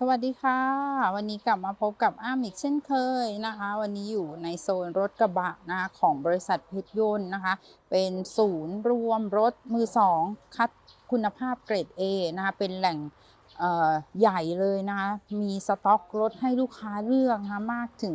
สวัสดีค่ะ วันนี้กลับมาพบกับอ้ามอีกเช่นเคยนะคะ วันนี้อยู่ในโซนรถกระบะนะคะของบริษัทเพชรยนต์นะคะ เป็นศูนย์รวมรถมือสองคัดคุณภาพเกรด A นะคะเป็นแหล่งใหญ่เลยนะคะมีสต็อกรถให้ลูกค้าเลือกนะคะมากถึง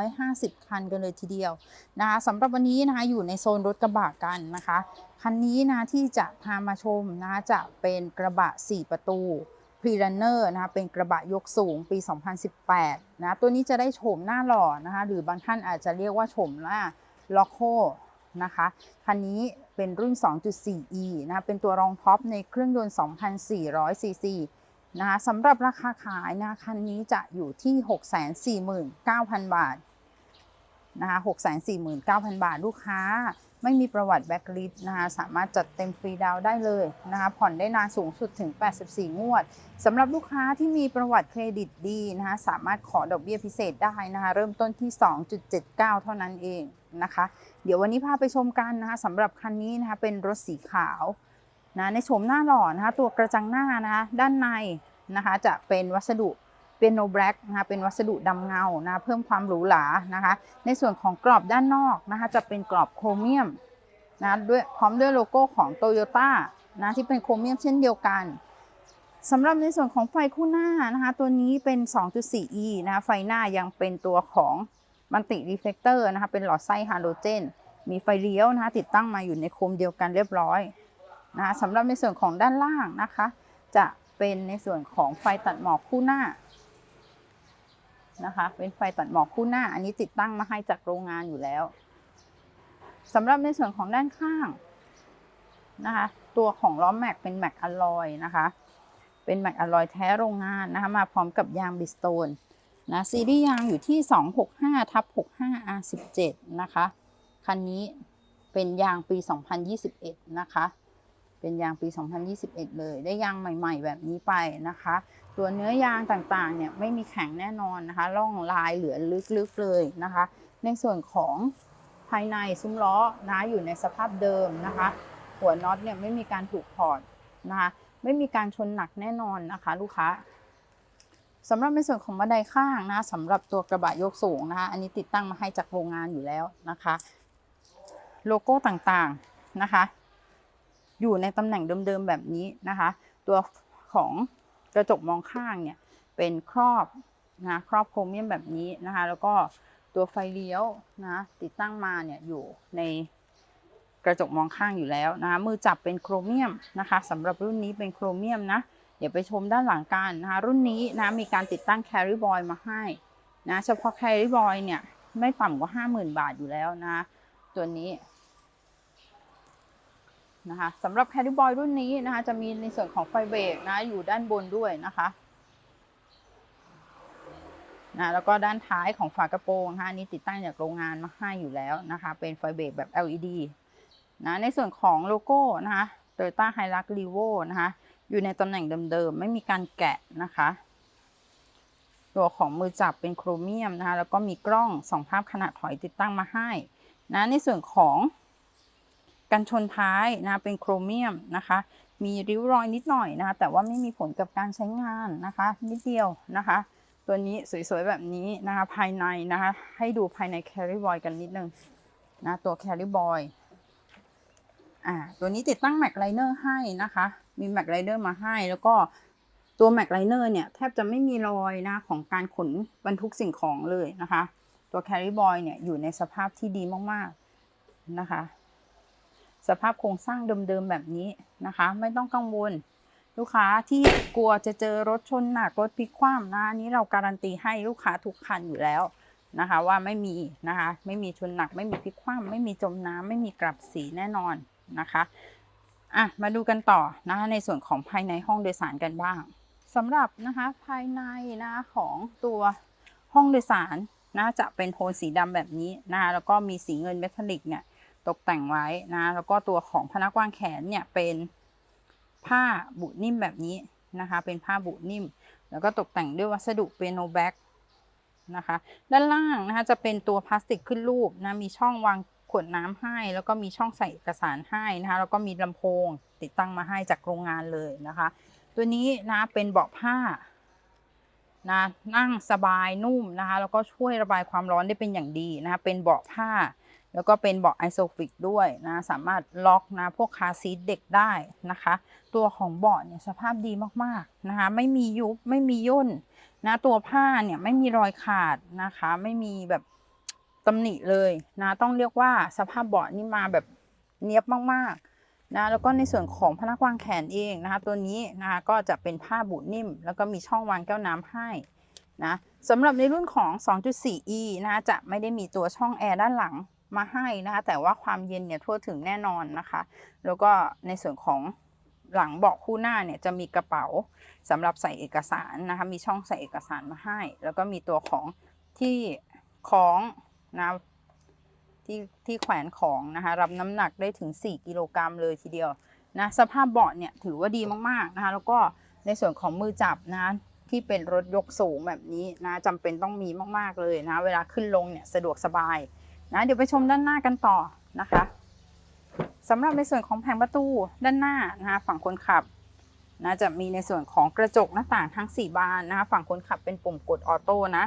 350 คันกันเลยทีเดียวนะคะสำหรับวันนี้นะคะอยู่ในโซนรถกระบะกันนะคะคันนี้นะที่จะพามาชมนะคะจะเป็นกระบะ 4 ประตู พรี r ันเนอร์นะคะเป็นกระบะยกสูงปี 2018 นะตัวนี้จะได้โฉมหน้าหล่อนะคะหรือบางท่านอาจจะเรียกว่าโฉมหน้าล็อกโคนะคะคันนี้เป็นรุ่น 2.4e นะคะเป็นตัวรองท็อปในเครื่องยนต์2,400 ซีซีนะคะสำหรับราคาขายนะคันนี้จะอยู่ที่ 649,000 บาท นะคะ649,000บาทลูกค้า ไม่มีประวัติแบ็กลิสนะคะสามารถจัดเต็มฟรีดาวได้เลยนะคะผ่อนได้นานสูงสุดถึง 84 งวดสำหรับลูกค้าที่มีประวัติเครดิตดีนะคะสามารถขอดอกเบี้ยพิเศษได้นะคะเริ่มต้นที่ 2.79 เท่านั้นเองนะคะเดี๋ยววันนี้พาไปชมกันนะคะสำหรับคันนี้นะคะเป็นรถสีขาวนะในโฉมหน้าหล่อนะคะตัวกระจังหน้านะคะด้านในนะคะจะเป็นวัสดุ ป็นโนแบล็กนะคะเป็นวัสดุดำเงานะเพิ่มความหรูหรานะคะ ในส่วนของกรอบด้านนอกนะคะจะเป็นกรอบโครเมียมนะด้วยพร้อมด้วยโลโก้ของ t o y ยต้านะที่เป็นโครเมียมเช่นเดียวกันสำหรับในส่วนของไฟคู่หน้านะคะ ตัวนี้เป็น 2.4e นะคะไฟหน้ายังเป็นตัวของมันติรีเฟลเตอร์นะคะเป็นหลอดไส้ฮาโลเจน มีไฟเลี้ยวนะคะติดตั้งมาอยู่ในโคมเดียวกันเรียบร้อยนะคะสำหรับในส่วนของด้านล่างนะคะ จะเป็นในส่วนของไฟตัดหมอกคู่หน้า นะคะเป็นไฟตัดหมอกคู่หน้า อันนี้ติดตั้งมาให้จากโรงงานอยู่แล้วสำหรับในส่วนของด้านข้างนะคะ ตัวของล้อแม็กเป็นแม็กอลลอยนะคะ เป็นแม็กอลลอยแท้โรงงานนะคะ มาพร้อมกับยางบิสโตนนะซีรีส์ยางอยู่ที่ 265ทับ65 R17 นะคะ คันนี้เป็นยางปี 2021 นะคะ เป็นยางปี 2021 เลย ได้ยางใหม่ ๆ แบบนี้ไปนะคะ ตัวเนื้อยางต่างๆเนี่ยไม่มีแข็งแน่นอนนะคะร่องลายเหลือลึกๆเลยนะคะ ในส่วนของภายในซุ้มล้อนะอยู่ในสภาพเดิมนะคะ หัวน็อตเนี่ยไม่มีการถูกถอดนะคะไม่มีการชนหนักแน่นอนนะคะ ลูกค้าสำหรับในส่วนของบันไดข้างนะสำหรับตัวกระบะยกสูงนะคะ อันนี้ติดตั้งมาให้จากโรงงานอยู่แล้วนะคะ โลโก้ต่างๆนะคะ อยู่ในตำแหน่งเดิมๆแบบนี้นะคะ ตัวของ กระจกมองข้างเนี่ยเป็นครอบนะครอบโครเมียมแบบนี้นะคะ แล้วก็ตัวไฟเลี้ยวนะติดตั้งมาเนี่ยอยู่ในกระจกมองข้างอยู่แล้วนะคะมือจับเป็นโครเมียมนะคะสำหรับรุ่นนี้เป็นโครเมียมนะ เดี๋ยวไปชมด้านหลังกันนะคะรุ่นนี้นะมีการติดตั้งแคริบอยมาให้นะเฉพาะแคริบอยเนี่ยไม่ต่ำกว่า 50,000 บาทอยู่แล้วนะตัวนี้ นะคะสำหรับแคริบอยรุ่นนี้นะคะ จะมีในส่วนของไฟเบรกนะอยู่ด้านบนด้วยนะคะนะแล้วก็ด้านท้ายของฝากระโปรงนะคะนนี้ติดตั้งจากโรงงานมาให้อยู่แล้วนะคะ เป็นไฟเบรกแบบ LED นะในส่วนของโลโก้นะคะ Toyota Hilux Revo นะคะ อยู่ในตำแหน่งเดิมๆ ไม่มีการแกะนะคะ ตัวของมือจับเป็นโครเมียมนะคะ แล้วก็มีกล้องสองภาพขนาดถอยติดตั้งมาให้นะในส่วนของ กันชนท้ายนะเป็นโครเมียมนะคะ มีริ้วรอยนิดหน่อยนะคะ แต่ว่าไม่มีผลกับการใช้งานนะคะ นิดเดียวนะคะ ตัวนี้สวยๆแบบนี้นะคะ ภายในนะคะ ให้ดูภายในแคริบอยกันนิดนึงนะตัวแคริบอยอ่าตัวนี้ติดตั้งแม็กไลเนอร์ให้นะคะ มีแม็กไลเนอร์มาให้แล้วก็ตัวแม็กไลเนอร์เนี่ยแทบจะไม่มีรอยนะของการขนบรรทุกสิ่งของเลยนะคะ ตัวแคริบอยเนี่ยอยู่ในสภาพที่ดีมากๆนะคะ สภาพโครงสร้างเดิมๆแบบนี้นะคะ ไม่ต้องกังวล ลูกค้าที่กลัวจะเจอรถชนหนักรถพลิกคว่ำนะอันนี้เราการันตีให้ลูกค้าทุกคันอยู่แล้วนะคะ ว่าไม่มีนะคะไม่มีชนหนัก ไม่มีพลิกคว่ำไม่มีจมน้ำไม่มีกลับสีแน่นอนนะคะอะมาดูกันต่อนะคะในส่วนของภายในห้องโดยสารกันบ้างสำหรับนะคะภายในนะคะของตัวห้องโดยสารนะจะเป็นโทนสีดำแบบนี้นะคะแล้วก็มีสีเงินเมทัลลิกเนี่ย ตกแต่งไว้นะ แล้วก็ตัวของพนักวางแขนเนี่ยเป็นผ้าบุนิ่มแบบนี้นะคะ เป็นผ้าบุนิ่ม แล้วก็ตกแต่งด้วยวัสดุเปียโนแบ็กนะคะ ด้านล่างนะคะจะเป็นตัวพลาสติกขึ้นรูปนะ มีช่องวางขวดน้ำให้ แล้วก็มีช่องใส่เอกสารให้นะคะ แล้วก็มีลำโพงติดตั้งมาให้จากโรงงานเลยนะคะ ตัวนี้นะเป็นเบาะผ้านะนั่งสบายนุ่มนะคะ แล้วก็ช่วยระบายความร้อนได้เป็นอย่างดีนะคะ เป็นเบาะผ้า แล้วก็เป็นเบาะไอโซฟิกด้วยนะสามารถล็อกนะพวกคาซีทเด็กได้นะคะ ตัวของเบาะเนี่ยสภาพดีมากๆนะคะไม่มียุบไม่มีย่นนะตัวผ้าเนี่ยไม่มีรอยขาดนะคะ ไม่มีแบบตำหนิเลยนะต้องเรียกว่าสภาพเบาะนี่มาแบบเนียบมากๆนะแล้วก็ในส่วนของพนักวางแขนเองนะคะ ตัวนี้นะคะก็จะเป็นผ้าบูดนิ่ม แล้วก็มีช่องวางแก้วน้ำให้นะสำหรับในรุ่นของ 2.4e นะคะจะไม่ได้มีตัวช่องแอร์ด้านหลัง มาให้นะคะ แต่ว่าความเย็นเนี่ยทั่วถึงแน่นอนนะคะ แล้วก็ในส่วนของหลังเบาะคู่หน้าเนี่ยจะมีกระเป๋าสำหรับใส่เอกสารนะคะ มีช่องใส่เอกสารมาให้ แล้วก็มีตัวของที่คล้องนะที่ที่แขวนของนะคะ รับน้ำหนักได้ถึง 4 กิโลกรัมเลยทีเดียวนะสภาพเบาะเนี่ยถือว่าดีมากๆนะคะ แล้วก็ในส่วนของมือจับนะที่เป็นรถยกสูงแบบนี้นะจำเป็นต้องมีมากๆเลยนะ เวลาขึ้นลงเนี่ยสะดวกสบาย นะเดี๋ยวไปชมด้านหน้ากันต่อนะคะสำหรับในส่วนของแผงประตูด้านหน้านะคะฝั่งคนขับนะจะมีในส่วนของกระจกหน้าต่างทั้ง 4 บานนะคะฝั่งคนขับเป็นปุ่มกดออโต้นะ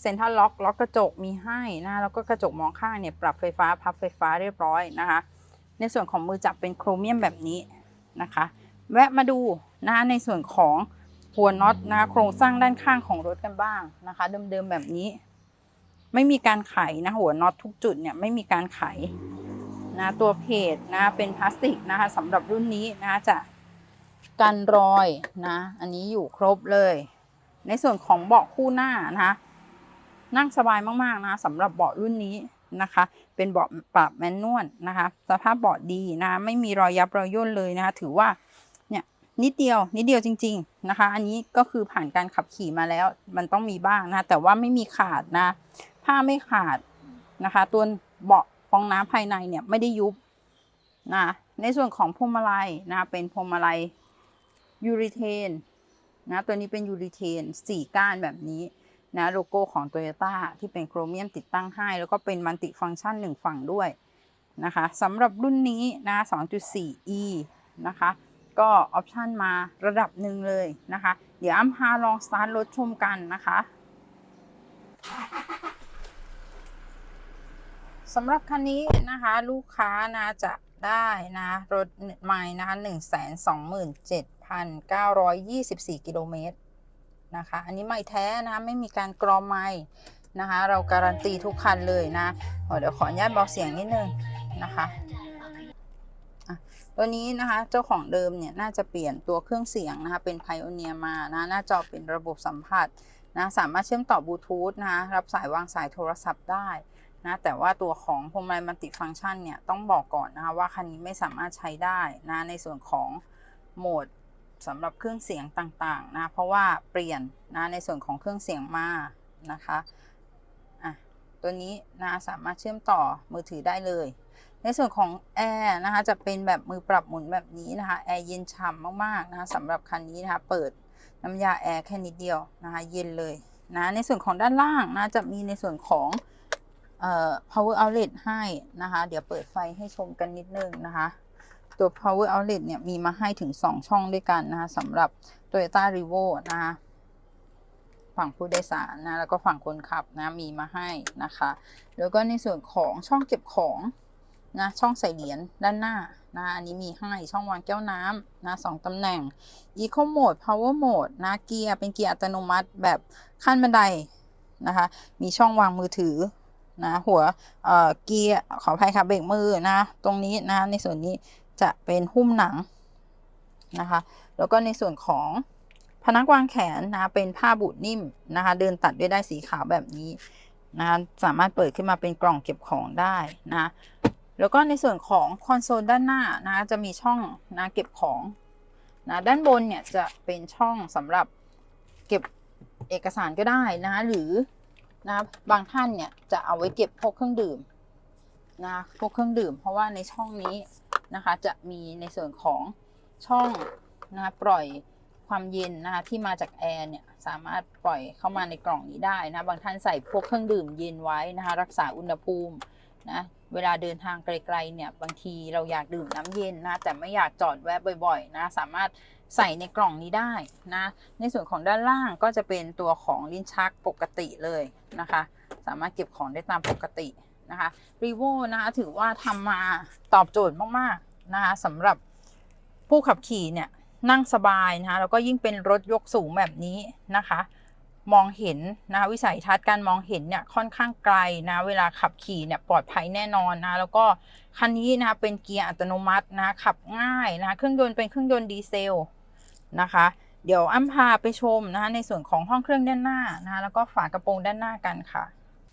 เซ็นทรัลล็อกล็อกกระจกมีให้นะแล้วก็กระจกมองข้างเนี่ยปรับไฟฟ้าพับไฟฟ้าเรียบร้อยนะคะ ในส่วนของมือจับเป็นโครเมียมแบบนี้นะคะ แวะมาดูนะคะในส่วนของหัวน็อตนะคะโครงสร้างด้านข้างของรถกันบ้างนะคะ เดิมๆแบบนี้ ไม่มีการไขนะหัวน็อตทุกจุดเนี่ยไม่มีการไขนะตัวเพจนะเป็นพลาสติกนะคะสำหรับรุ่นนี้นะจะกันรอยนะอันนี้อยู่ครบเลย ในส่วนของเบาะคู่หน้านะคะนั่งสบายมากๆนะสำหรับเบาะรุ่นนี้นะคะ เป็นเบาะปรับแมนนวลนะคะ สภาพเบาะดีนะไม่มีรอยยับรอยย่นเลยนะคะ ถือว่าเนี่ยนิดเดียวนิดเดียวจริง ๆนะคะ อันนี้ก็คือผ่านการขับขี่มาแล้ว มันต้องมีบ้างนะแต่ว่าไม่มีขาดนะ ผ้าไม่ขาดนะคะ ตัวเบาะฟองน้ำภายในเนี่ยไม่ได้ยุบนะในส่วนของพวงมาลัยนะเป็นพวงมาลัยยูริเทนนะตัวนี้เป็นยูริเทนสี่ก้านแบบนี้นะโลโก้ของ t o y ยต้ที่เป็นโครเมียมติดตั้งให้ แล้วก็เป็นมัลติฟังก์ชันหนึ่งฝั่งด้วยนะคะสำหรับรุ่นนี้นะ 2.4e นะคะ ก็ออปชันมาระดับหนึ่งเลยนะคะ เดี๋ยวอ้ำพาลองสตาร์ทรถชมกันนะคะ สำหรับคันนี้นะคะลูกค้านะจะได้นะรถใหม่นะคะ1 2 7 9 2 4กิโลเมตรนะคะ อันนี้ไม่แท้นะไม่มีการกรอมไม่นะคะ เราการันตีทุกคันเลยนะเดี๋ยวขออนุญาตเบาเสียงนิดนึงนะคะตัวนี้นะคะเจ้าของเดิมเนี่ยน่าจะเปลี่ยนตัวเครื่องเสียงนะคะเป็นไพโอเนียมานะหน้าจอเป็นระบบสัมผัสนะสามารถเชื่อมต่อบลูทูธนะคะรับสายวางสายโทรศัพท์ได้ นะแต่ว่าตัวของพวงมาลัยมัลติฟังก์ชันเนี่ยต้องบอกก่อนนะคะว่าคันนี้ไม่สามารถใช้ได้นะในส่วนของโหมดสำหรับเครื่องเสียงต่างๆนะเพราะว่าเปลี่ยนนะในส่วนของเครื่องเสียงมานะคะอะตัวนี้นะสามารถเชื่อมต่อมือถือได้เลย ในส่วนของแอร์นะคะจะเป็นแบบมือปรับหมุนแบบนี้นะคะแอร์เย็นฉ่ำมากๆนะคะสำหรับคันนี้นะคะเปิดน้ำยาแอร์แค่นิดเดียวนะคะเย็นเลยนะในส่วนของด้านล่างนะจะมีในส่วนของ power outlet ให้นะคะ เดี๋ยวเปิดไฟให้ชมกันนิดนึงนะคะ ตัว power outlet เนี่ยมีมาให้ถึง 2 ช่องด้วยกันนะคะสำหรับ Toyota r e v o นะคะฝั่งผู้โดยสารนะแล้วก็ฝั่งคนขับนะมีมาให้นะคะ แล้วก็ในส่วนของช่องเก็บของนะช่องใส่เหรียญด้านหน้านะอันนี้มีให้ช่องวางแก้วน้ำนะสองตำแหน่ง Eco Mode Power Mode นะเกียร์เป็นเกียร์อัตโนมัติแบบขั้นบันไดนะคะ มีช่องวางมือถือ นะหัวเอ่อเกียร์ขออภัยค่ะเบรกมือนะตรงนี้นะในส่วนนี้จะเป็นหุ้มหนังนะคะแล้วก็ในส่วนของพนักวางแขนนะเป็นผ้าบูดนิ่มนะคะเดินตัดด้วยได้สีขาวแบบนี้นะสามารถเปิดขึ้นมาเป็นกล่องเก็บของได้นะแล้วก็ในส่วนของคอนโซลด้านหน้านะจะมีช่องนะเก็บของนะด้านบนเนี่ยจะเป็นช่องสำหรับเก็บเอกสารก็ได้นะหรือ นะบางท่านเนี่ยจะเอาไว้เก็บพวกเครื่องดื่มนะพวกเครื่องดื่ม เพราะว่าในช่องนี้นะคะ จะมีในส่วนของช่องนะปล่อยความเย็นนะคะที่มาจากแอร์เนี่ยสามารถปล่อยเข้ามาในกล่องนี้ได้นะบางท่านใส่พวกเครื่องดื่มเย็นไว้นะคะ รักษาอุณหภูมินะเวลาเดินทางไกลๆเนี่ยบางทีเราอยากดื่มน้ำเย็นนะแต่ไม่อยากจอดแวะบ่อย ๆ นะ สามารถ ใส่ในกล่องนี้ได้นะ ในส่วนของด้านล่างก็จะเป็นตัวของลิ้นชักปกติเลยนะคะ สามารถเก็บของได้ตามปกตินะคะรีโวนะคะถือว่าทำมาตอบโจทย์มากๆนะคะสำหรับผู้ขับขี่เนี่ยนั่งสบายนะคะแล้วก็ยิ่งเป็นรถยกสูงแบบนี้นะคะ มองเห็นนะคะวิสัยทัศน์การมองเห็นเนี่ยค่อนข้างไกลนะเวลาขับขี่เนี่ยปลอดภัยแน่นอนนะแล้วก็คันนี้นะคะเป็นเกียร์อัตโนมัตินะขับง่ายนะคะเครื่องยนต์เป็นเครื่องยนต์ดีเซล นะคะ เดี๋ยวอ้ำพาไปชมนะคะในส่วนของห้องเครื่องด้านหน้านะคะแล้วก็ฝากระโปรงด้านหน้ากันค่ะ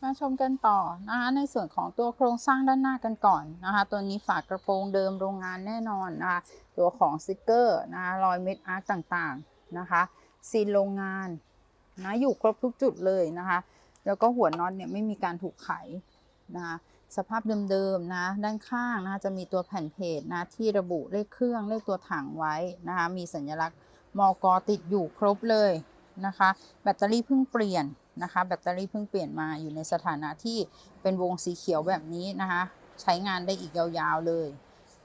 มาชมกันต่อนะคะในส่วนของตัวโครงสร้างด้านหน้ากันก่อนนะคะตัวนี้ฝากระโปรงเดิมโรงงานแน่นอนนะคะตัวของสติกเกอร์นะคะรอยเม็ดอาร์ตต่างๆนะคะซีนโรงงานนะอยู่ครบทุกจุดเลยนะคะ แล้วก็หัวน็อตเนี่ยไม่มีการถูกไขนะคะสภาพเดิมๆนะด้านข้างนะคะจะมีตัวแผ่นเพจนะที่ระบุเลขเครื่องเลขตัวถังไว้นะคะมีสัญลักษณ์ มอกติดอยู่ครบเลยนะคะ แบตเตอรี่เพิ่งเปลี่ยนนะคะ แบตเตอรี่เพิ่งเปลี่ยนมาอยู่ในสถานะที่เป็นวงสีเขียวแบบนี้นะคะ ใช้งานได้อีกยาวๆเลย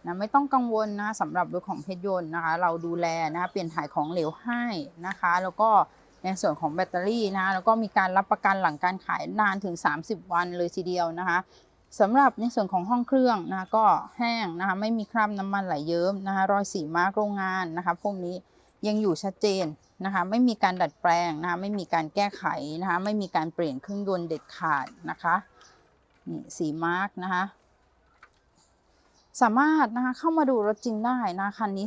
นะไม่ต้องกังวลนะสำหรับรถของเพชรยนต์นะคะ เราดูแลนะะเปลี่ยนถ่ายของเหลวให้นะคะ แล้วก็ในส่วนของแบตเตอรี่นะะแล้วก็มีการรับประกันหลังการขายนานถึง 30 วันเลยทีเดียวนะคะสำหรับในส่วนของห้องเครื่องนะะก็แห้งนะคะไม่มีคราบน้ำมันไหลเยิ้มนะคะรอยสีมาร์กโรงงานนะคะพวกนี้ ยังอยู่ชัดเจนนะคะไม่มีการดัดแปลงนะคะไม่มีการแก้ไขนะคะไม่มีการเปลี่ยนเครื่องยนต์เด็ดขาดนะคะนี่สีมาร์กนะคะสามารถนะคะเข้ามาดูรถจริงได้นะคันนี้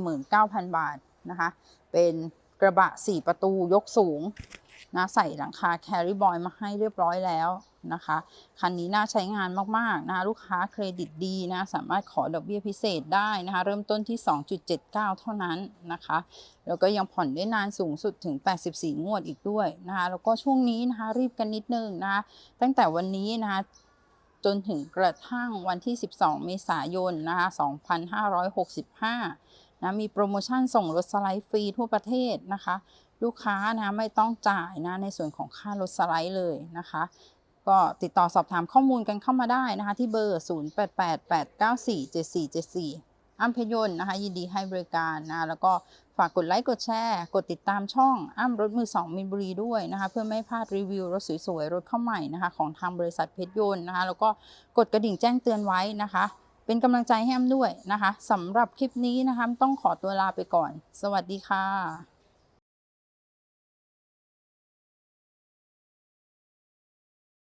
649,000 บาทนะคะเป็นกระบะ 4 ประตูยกสูงนะใส่หลังคาแคริบอยมาให้เรียบร้อยแล้ว นะคะ คันนี้น่าใช้งานมากๆนะลูกค้าเครดิตดีนะสามารถขอดอกเบี้ยพิเศษได้นะคะ เริ่มต้นที่ 2.79 เท่านั้นนะคะ แล้วก็ยังผ่อนได้นานสูงสุดถึง 84 งวดอีกด้วยนะคะแล้วก็ช่วงนี้นะคะรีบกันนิดนึงนะคะตั้งแต่วันนี้นะคะจนถึงกระทั่งวันที่ 12 เมษายน นะคะ 2565 นะ มีโปรโมชั่นส่งรถสไลด์ฟรีทั่วประเทศนะคะ ลูกค้านะไม่ต้องจ่ายนะในส่วนของค่ารถสไลด์เลยนะคะ ก็ติดต่อสอบถามข้อมูลกันเข้ามาได้นะคะที่เบอร์ 0888947474อ้ำพยนนะคะยินดีให้บริการนะแล้วก็ฝากกดไลค์กดแชร์ กดติดตามช่องอ้ำรถมือสองมินบุรีด้วยนะคะเพื่อไม่ให้พลาดรีวิวรถสวยๆรถเข้าใหม่นะคะของทางบริษัทเพชรยนต์นะคะแล้วก็กดกระดิ่งแจ้งเตือนไว้นะคะ เป็นกำลังใจให้อ้ำด้วยนะคะสำหรับคลิปนี้นะคะต้องขอตัวลาไปก่อน สวัสดีค่ะ